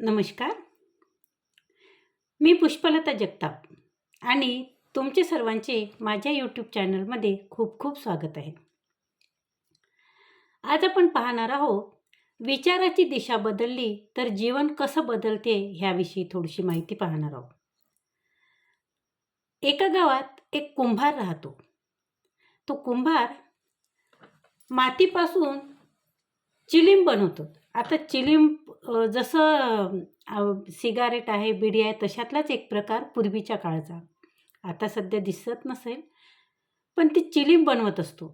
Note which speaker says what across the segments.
Speaker 1: नमस्कार. मी पुष्पलता जगताप आणि तुमचे सर्वांचे माझ्या यूट्यूब चॅनलमध्ये खूप खूप स्वागत आहे. आज आपण पाहणार आहोत विचाराची दिशा बदलली तर जीवन कसं बदलते ह्याविषयी थोडीशी माहिती पाहणार आहोत. एका गावात एक कुंभार राहतो. तो कुंभार मातीपासून चिलीम बनवतो. आता चिलिम जसं सिगारेट आहे बिडी आहे तशातलाच एक प्रकार पूर्वीच्या काळाचा. आता सध्या दिसत नसेल पण ती चिलीम बनवत असतो.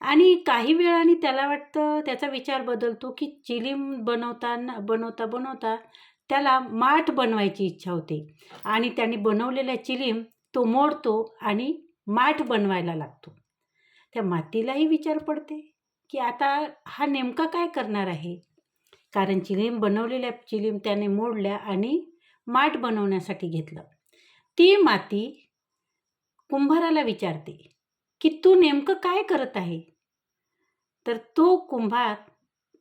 Speaker 1: आणि काही वेळाने त्याला वाटतं त्याचा विचार बदलतो की चिलीम बनवताना बनवता बनवता त्याला माठ बनवायची इच्छा होते. आणि त्याने बनवलेल्या चिलीम तो मोडतो आणि माठ बनवायला लागतो. त्या मातीलाही विचार पडते की आता हा नेमका काय करणार आहे? कारण चिलीम बनवलेल्या चिलीम त्याने मोडल्या आणि माठ बनवण्यासाठी घेतलं. ती माती कुंभाराला विचारते की तू नेमकं काय करत आहे? तर तो कुंभार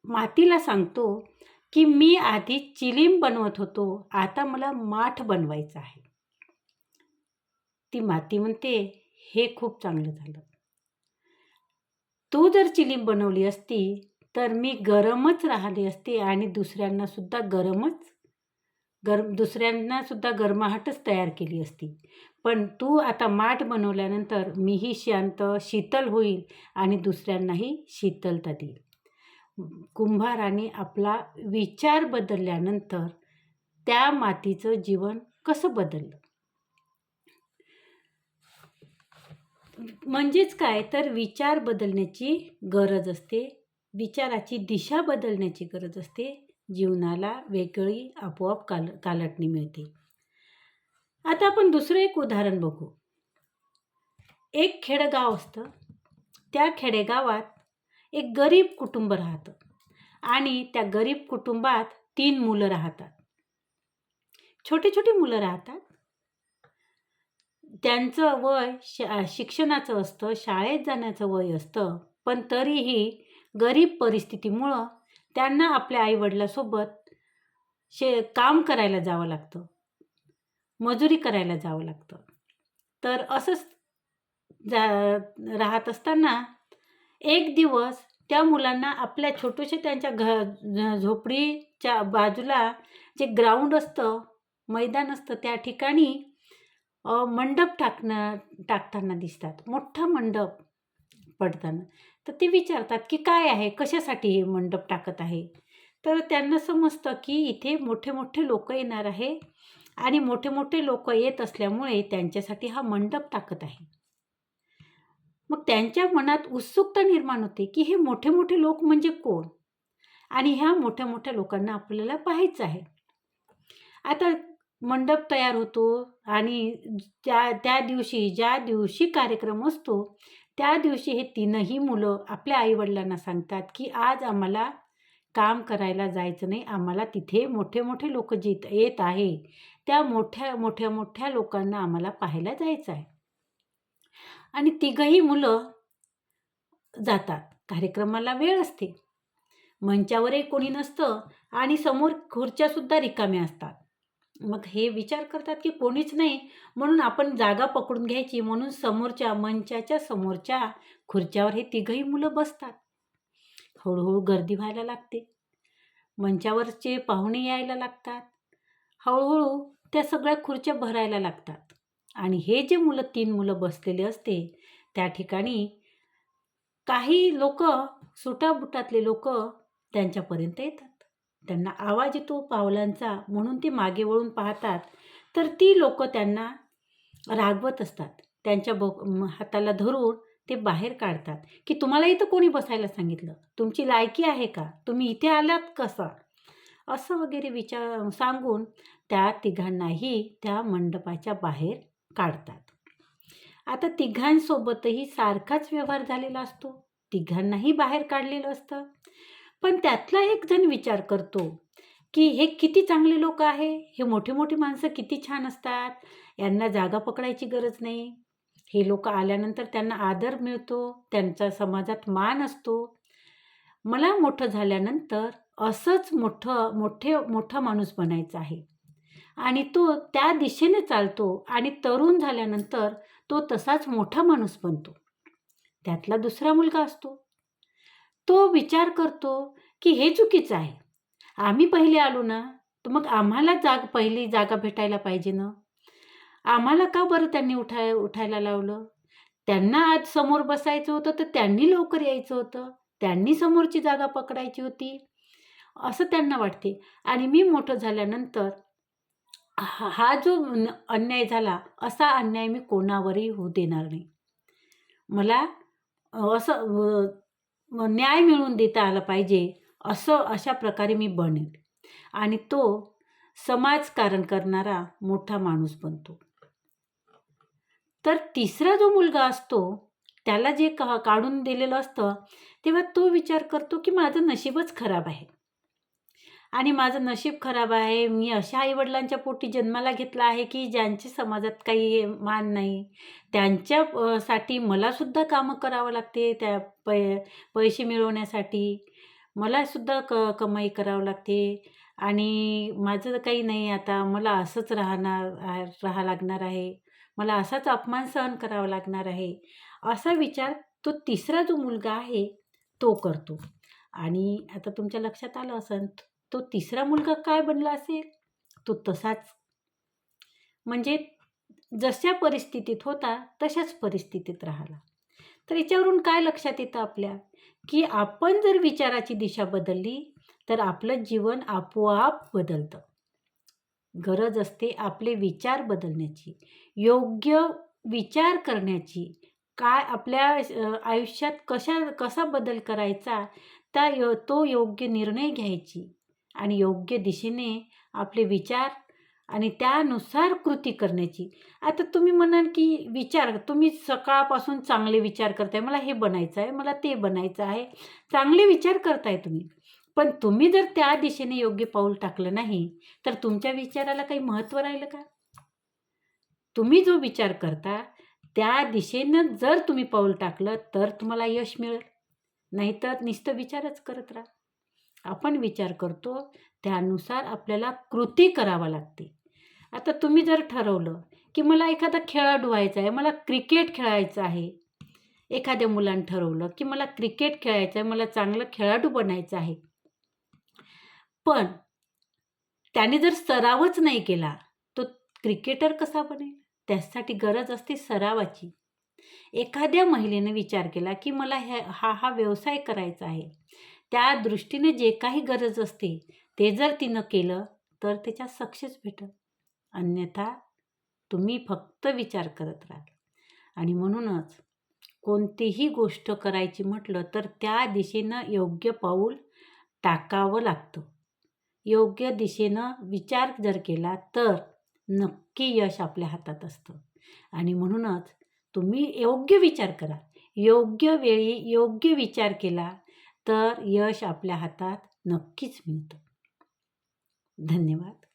Speaker 1: मातीला सांगतो की मी आधी चिलीम बनवत होतो आता मला माठ बनवायचं आहे. ती माती म्हणते हे खूप चांगलं झालं. तू जर चिलीम बनवली असती तर मी गरमच राहिली असते आणि दुसऱ्यांनासुद्धा गरमच गरम दुसऱ्यांनासुद्धा गरमाहटच तयार केली असती. पण तू आता माठ बनवल्यानंतर मीही शांत शीतल होईल आणि दुसऱ्यांनाही शीतलता देईल. कुंभाराने आपला विचार बदलल्यानंतर त्या मातीचं जीवन कसं बदललं? म्हणजेच काय? तर विचार बदलण्याची गरज असते. विचाराची दिशा बदलण्याची गरज असते. जीवनाला वेगळी आपोआप काल कालटणी मिळते. आता आपण दुसरं एक उदाहरण बघू. एक खेडेगाव असतं. त्या खेडेगावात एक गरीब कुटुंब राहतं आणि त्या गरीब कुटुंबात तीन मुलं राहतात. छोटी छोटी मुलं राहतात. त्यांचं वय श शिक्षणाचं असतं शाळेत जाण्याचं वय असतं पण तरीही गरीब परिस्थितीमुळं त्यांना आपल्या आईवडिलासोबत शे काम करायला जावं लागतं. मजुरी करायला जावं लागतं. तर असंच जा राहत असताना एक दिवस त्या मुलांना आपल्या छोट्याशा त्यांच्या घ झोपडीच्या बाजूला जे ग्राउंड असतं मैदान असतं त्या ठिकाणी मंडप टाकणं टाकताना दिसतात. मोठा मंडप पडताना. तर ते विचारतात की काय आहे? कशासाठी हे मंडप टाकत आहे? तर त्यांना समजतं की इथे मोठे मोठे लोक येणार आहे आणि मोठे मोठे लोक येत असल्यामुळे त्यांच्यासाठी हा मंडप टाकत आहे. मग त्यांच्या मनात उत्सुकता निर्माण होते की हे मोठे मोठे लोक म्हणजे कोण? आणि ह्या मोठ्या मोठ्या लोकांना आपल्याला पाहायचं आहे. आता मंडप तयार होतो आणि त्या त्या दिवशी ज्या दिवशी कार्यक्रम असतो त्या दिवशी हे तीनही मुलं आपल्या आईवडिलांना सांगतात की आज आम्हाला काम करायला जायचं नाही. आम्हाला तिथे मोठे मोठे लोक जित येत आहे. त्या मोठ्या मोठ्या मोठ्या लोकांना आम्हाला पाहायला जायचं आहे. आणि तिघही मुलं जातात. कार्यक्रमाला वेळ असते. मंचावरही कोणी नसतं आणि समोर खुर्च्यासुद्धा रिकाम्या असतात. मग हे विचार करतात की कोणीच नाही. म्हणून आपण जागा पकडून घ्यायची. म्हणून समोरच्या मंचाच्या समोरच्या खुर्च्यावर हे तिघही मुलं बसतात. हळूहळू गर्दी व्हायला लागते. मंचावरचे पाहुणे यायला लागतात. हळूहळू त्या सगळ्या खुर्च्या भरायला लागतात. आणि हे जे मुलं तीन मुलं बसलेले असते त्या ठिकाणी काही लोक सुटाबुटातले लोक त्यांच्यापर्यंत येतात. त्यांना आवाज येतो पावलांचा म्हणून ते मागे वळून पाहतात. तर ती लोक त्यांना रागवत असतात. त्यांच्या ब हाताला धरून ते बाहेर काढतात. की तुम्हाला इथं कोणी बसायला सांगितलं? तुमची लायकी आहे का? तुम्ही इथे आलात कसा? असं वगैरे विचार सांगून त्या तिघांनाही त्या मंडपाच्या बाहेर काढतात. आता तिघांसोबतही सारखाच व्यवहार झालेला असतो. तिघांनाही बाहेर काढलेलं असतं. पण त्यातला एक जण विचार करतो की हे किती चांगले लोक आहे? हे मोठे मोठे माणसं किती छान असतात? यांना जागा पकडायची गरज नाही. हे लोक आल्यानंतर त्यांना आदर मिळतो त्यांचा समाजात मान असतो. मला मोठं झाल्यानंतर असंच मोठं मोठे मोठा माणूस बनायचा आहे. आणि तो त्या दिशेने चालतो आणि तरुण झाल्यानंतर तो तसाच मोठा माणूस बनतो. त्यातला दुसरा मुलगा असतो. तो विचार करतो की हे चुकीचं आहे. आम्ही पहिले आलो ना तर मग आम्हाला जाग पहिली जागा भेटायला पाहिजे ना? आम्हाला का बरं त्यांनी उठाय उठायला लावलं? त्यांना आज समोर बसायचं होतं तर त्यांनी लवकर यायचं होतं. त्यांनी समोरची जागा पकडायची होती. असं त्यांना वाटते. आणि मी मोठं झाल्यानंतर हा हा जो न- अन्याय झाला असा अन्याय मी कोणावरही होऊ देणार नाही. मला असं न्याय मिळवून देता आला पाहिजे असं अशा प्रकारे मी बनेल. आणि तो समाजकारण करणारा मोठा माणूस बनतो. तर तिसरा जो मुलगा असतो त्याला जे का काढून दिलेलं असतं तेव्हा तो विचार करतो की माझं नशीबच खराब आहे. आणि माझं नशीब खराब आहे. मी अशा आईवडिलांच्या पोटी जन्माला घेतला आहे की ज्यांची समाजात काही मान नाही. त्यांच्या साठी मलासुद्धा कामं करावं लागते त्या पै पैसे मिळवण्यासाठी. मलासुद्धा क कमाई करावं लागते. आणि माझं काही नाही आता. मला असंच राहणार राहा लागणार आहे. मला असाच अपमान सहन करावा लागणार आहे. असा विचार तो तिसरा जो मुलगा आहे तो करतो. आणि आता तुमच्या लक्षात आलं असं तो तिसरा मुलगा काय बनला असेल? तो तसाच. म्हणजे जशा परिस्थितीत होता तशाच परिस्थितीत राहिला. तर याच्यावरून काय लक्षात येतं आपल्या? की आपण जर विचाराची दिशा बदलली तर आपलं जीवन आपोआप बदलतं. गरज असते आपले विचार बदलण्याची. योग्य विचार करण्याची. काय आपल्या आयुष्यात कशा कसा बदल करायचा त्या यो तो योग्य निर्णय घ्यायची. आणि योग्य दिशेने आपले विचार आणि त्यानुसार कृती करण्याची. आता तुम्ही म्हणाल की विचार तुम्ही सकाळपासून चांगले विचार करताय मला हे बनायचं आहे मला ते बनायचं आहे. चांगले विचार करताय तुम्ही. पण तुम्ही जर त्या दिशेने योग्य पाऊल टाकलं नाही तर तुमच्या विचाराला काही महत्त्व राहिलं का? तुम्ही जो विचार करता त्या दिशेनं जर तुम्ही पाऊल टाकलं तर तुम्हाला यश मिळेल. नाहीतर नुसतं विचारच करत राहा. आपण विचार करतो त्यानुसार आपल्याला कृती करावा लागते. आता तुम्ही जर ठरवलं की मला एखादा खेळाडू व्हायचा आहे मला क्रिकेट खेळायचं आहे. एखाद्या मुलानं ठरवलं की मला क्रिकेट खेळायचं आहे मला चांगलं खेळाडू बनायचं आहे. पण त्याने जर सरावच नाही केला तो क्रिकेटर कसा बनेल? त्यासाठी गरज असते सरावाची. एखाद्या महिलेने विचार केला की मला ह्या हा हा व्यवसाय करायचा आहे. त्या दृष्टीने जे काही गरज असते ते जर तिनं केलं तर त्याच्यात सक्सेस भेटल. अन्यथा तुम्ही फक्त विचार करत राहाल. आणि म्हणूनच कोणतीही गोष्ट करायची म्हटलं तर त्या दिशेनं योग्य पाऊल टाकावं लागतं. योग्य दिशेनं विचार जर केला तर नक्की यश आपल्या हातात असतं. आणि म्हणूनच तुम्ही योग्य विचार करा. योग्य वेळी योग्य विचार केला तर यश आपल्या हातात नक्कीच मिळतं. धन्यवाद.